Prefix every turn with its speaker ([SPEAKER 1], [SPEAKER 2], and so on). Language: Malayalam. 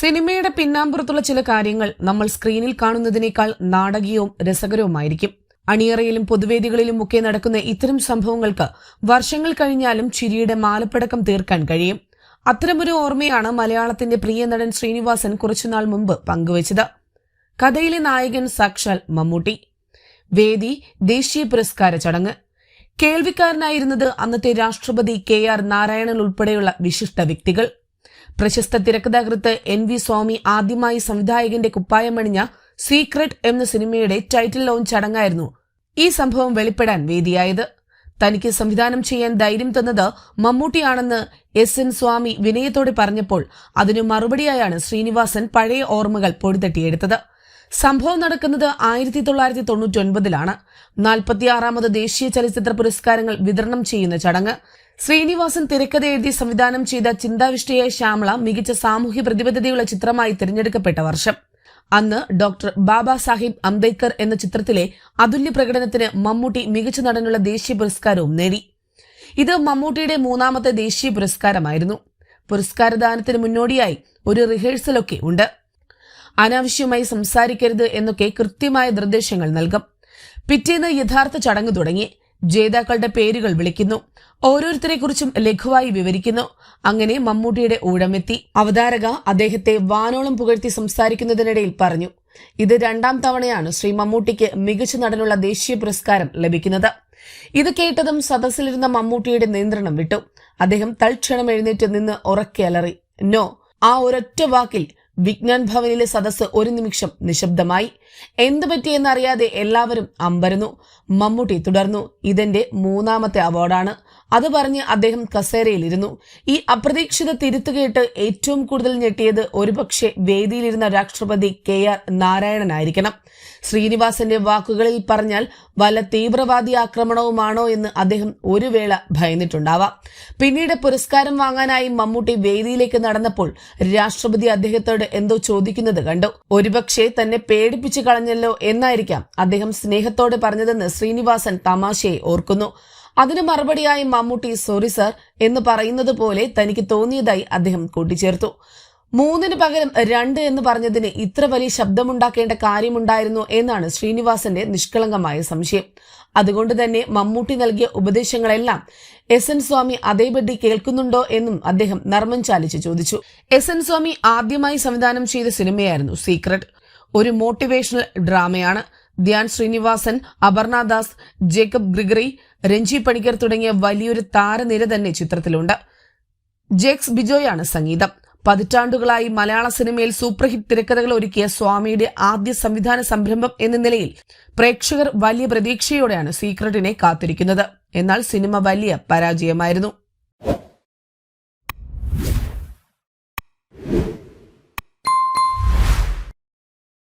[SPEAKER 1] സിനിമയുടെ പിന്നാമ്പുറത്തുള്ള ചില കാര്യങ്ങൾ നമ്മൾ സ്ക്രീനിൽ കാണുന്നതിനേക്കാൾ നാടകീയവും രസകരവുമായിരിക്കും. അണിയറയിലും പൊതുവേദികളിലും ഒക്കെ നടക്കുന്ന ഇത്തരം സംഭവങ്ങൾക്ക് വർഷങ്ങൾ കഴിഞ്ഞാലും ചിരിയുടെ മാലപ്പടക്കം തീർക്കാൻ കഴിയും. അത്തരമൊരു ഓർമ്മയാണ് മലയാളത്തിന്റെ പ്രിയ നടൻ ശ്രീനിവാസൻ കുറച്ചുനാൾ മുമ്പ് പങ്കുവച്ചത്. കഥയിലെ നായകൻ സാക്ഷാൽ മമ്മൂട്ടി. വേദി ദേശീയ പുരസ്കാര ചടങ്ങ്. കേൾവിക്കാരനായിരുന്നത് അന്നത്തെ രാഷ്ട്രപതി കെ ആർ നാരായണൻ ഉൾപ്പെടെയുള്ള വിശിഷ്ട വ്യക്തികൾ. പ്രശസ്ത തിരക്കഥാകൃത്ത് എൻ വി സ്വാമി ആദ്യമായി സംവിധായകന്റെ കുപ്പായമണിഞ്ഞ സീക്രട്ട് എന്ന സിനിമയുടെ ടൈറ്റിൽ ലോഞ്ച് ചടങ്ങായിരുന്നു ഈ സംഭവം വെളിപ്പെടാൻ വേദിയായത്. തനിക്ക് സംവിധാനം ചെയ്യാൻ ധൈര്യം തന്നത് മമ്മൂട്ടിയാണെന്ന് എസ് എൻ സ്വാമി വിനയത്തോടെ പറഞ്ഞപ്പോൾ അതിനു മറുപടിയായാണ് ശ്രീനിവാസൻ പഴയ ഓർമ്മകൾ പൊടിതട്ടിയെടുത്തത്. സംഭവം നടക്കുന്നത് ആയിരത്തി തൊള്ളായിരത്തി തൊണ്ണൂറ്റി ഒൻപതിലാണ് നാൽപ്പത്തിയാറാമത് ദേശീയ ചലച്ചിത്ര പുരസ്കാരങ്ങൾ വിതരണം ചെയ്യുന്ന ചടങ്ങ്. ശ്രീനിവാസൻ തിരക്കഥ എഴുതി സംവിധാനം ചെയ്ത ചിന്താവിഷ്ടയായ ശ്യാമള മികച്ച സാമൂഹ്യ പ്രതിബദ്ധതയുള്ള ചിത്രമായി തിരഞ്ഞെടുക്കപ്പെട്ട വർഷം. അന്ന് ഡോക്ടർ ബാബാ സാഹിബ് അംബേദ്കർ എന്ന ചിത്രത്തിലെ അതുല്യ പ്രകടനത്തിന് മമ്മൂട്ടി മികച്ച നടനുള്ള ദേശീയ പുരസ്കാരവും നേടി. ഇത് മമ്മൂട്ടിയുടെ മൂന്നാമത്തെ ദേശീയ പുരസ്കാരമായിരുന്നു. പുരസ്കാരദാനത്തിന് മുന്നോടിയായി ഒരു റിഹേഴ്സലൊക്കെ ഉണ്ട്. അനാവശ്യമായി സംസാരിക്കരുത് എന്നൊക്കെ കൃത്യമായ നിർദ്ദേശങ്ങൾ നൽകും. പിറ്റേന്ന് യഥാർത്ഥ ചടങ്ങ് തുടങ്ങി. ജേതാക്കളുടെ പേരുകൾ വിളിക്കുന്നു. ഓരോരുത്തരെക്കുറിച്ചും ലഘുവായി വിവരിക്കുന്നു. അങ്ങനെ മമ്മൂട്ടിയുടെ ഊഴമെത്തി. അവതാരക അദ്ദേഹത്തെ വാനോളം പുകഴ്ത്തി സംസാരിക്കുന്നതിനിടയിൽ പറഞ്ഞു ഇത് രണ്ടാം തവണയാണ് ശ്രീ മമ്മൂട്ടിക്ക് മികച്ച നടനുള്ള ദേശീയ പുരസ്കാരം ലഭിക്കുന്നത് ഇത് കേട്ടതും സദസ്സിലിരുന്ന മമ്മൂട്ടിയുടെ നിയന്ത്രണം വിട്ടു. അദ്ദേഹം തൽക്ഷണം എഴുന്നേറ്റ് നിന്ന് ഉറക്കെ അലറി നോ ആ ഒരൊറ്റ വാക്കിൽ വിജ്ഞാൻ ഭവനിലെ സദസ്സ് ഒരു നിമിഷം നിശബ്ദമായി. എന്തു പറ്റിയെന്നറിയാതെ എല്ലാവരും അമ്പരന്നു. മമ്മൂട്ടി തുടർന്നു. ഇതെന്റെ മൂന്നാമത്തെ അവാർഡാണ്. അത് പറഞ്ഞ് അദ്ദേഹം കസേരയിലിരുന്നു. ഈ അപ്രതീക്ഷിത തിരുത്തുകേട്ട് ഏറ്റവും കൂടുതൽ ഞെട്ടിയത് ഒരുപക്ഷെ വേദിയിലിരുന്ന രാഷ്ട്രപതി കെ ആർ നാരായണനായിരിക്കണം. ശ്രീനിവാസന്റെ വാക്കുകളിൽ പറഞ്ഞാൽ വല്ല തീവ്രവാദി ആക്രമണവുമാണോ എന്ന് അദ്ദേഹം ഒരു വേള ഭയന്നിട്ടുണ്ടാവാം. പിന്നീട് പുരസ്കാരം വാങ്ങാനായി മമ്മൂട്ടി വേദിയിലേക്ക് നടന്നപ്പോൾ രാഷ്ട്രപതി അദ്ദേഹത്തോട് എന്തോ ചോദിക്കുന്നത് കണ്ടു. ഒരുപക്ഷെ തന്നെ പേടിപ്പിച്ചു കളഞ്ഞല്ലോ എന്നായിരിക്കാം അദ്ദേഹം സ്നേഹത്തോടെ പറഞ്ഞതെന്ന് ശ്രീനിവാസൻ തമാശയെ ഓർക്കുന്നു. അതിന് മറുപടിയായി മമ്മൂട്ടി സോറി സർ എന്ന് പറയുന്നത് പോലെ തനിക്ക് തോന്നിയതായി അദ്ദേഹം കൂട്ടിച്ചേർത്തു. മൂന്നിന് പകരം രണ്ട് എന്ന് പറഞ്ഞതിന് ഇത്ര വലിയ ശബ്ദമുണ്ടാക്കേണ്ട കാര്യമുണ്ടായിരുന്നു എന്നാണ് ശ്രീനിവാസന്റെ നിഷ്കളങ്കമായ സംശയം. അതുകൊണ്ട് തന്നെ മമ്മൂട്ടി നൽകിയ ഉപദേശങ്ങളെല്ലാം എസ് എൻ സ്വാമി അതേപടി കേൾക്കുന്നുണ്ടോ എന്നും അദ്ദേഹം നർമ്മം ചാലിച്ച് ചോദിച്ചു. എസ് എൻ സ്വാമി ആദ്യമായി സംവിധാനം ചെയ്ത സിനിമയായിരുന്നു സീക്രട്ട് ഒരു മോട്ടിവേഷണൽ ഡ്രാമയാണ് ധ്യാൻ ശ്രീനിവാസൻ അപർണദാസ് ജേക്കബ് ഗ്രിഗറി രഞ്ജി പണിക്കർ തുടങ്ങിയ വലിയൊരു താരനിര തന്നെ ചിത്രത്തിലുണ്ട്. ജേക്സ് ബിജോയാണ് സംഗീതം. പതിറ്റാണ്ടുകളായി മലയാള സിനിമയിൽ സൂപ്പർ ഹിറ്റ് തിരക്കഥകൾ ഒരുക്കിയ സ്വാമിയുടെ ആദ്യ സംവിധാന സംരംഭം എന്ന നിലയിൽ പ്രേക്ഷകർ വലിയ പ്രതീക്ഷയോടെയാണ് സീക്രട്ടിനെ കാത്തിരിക്കുന്നത്. എന്നാൽ സിനിമ വലിയ പരാജയമായിരുന്നു.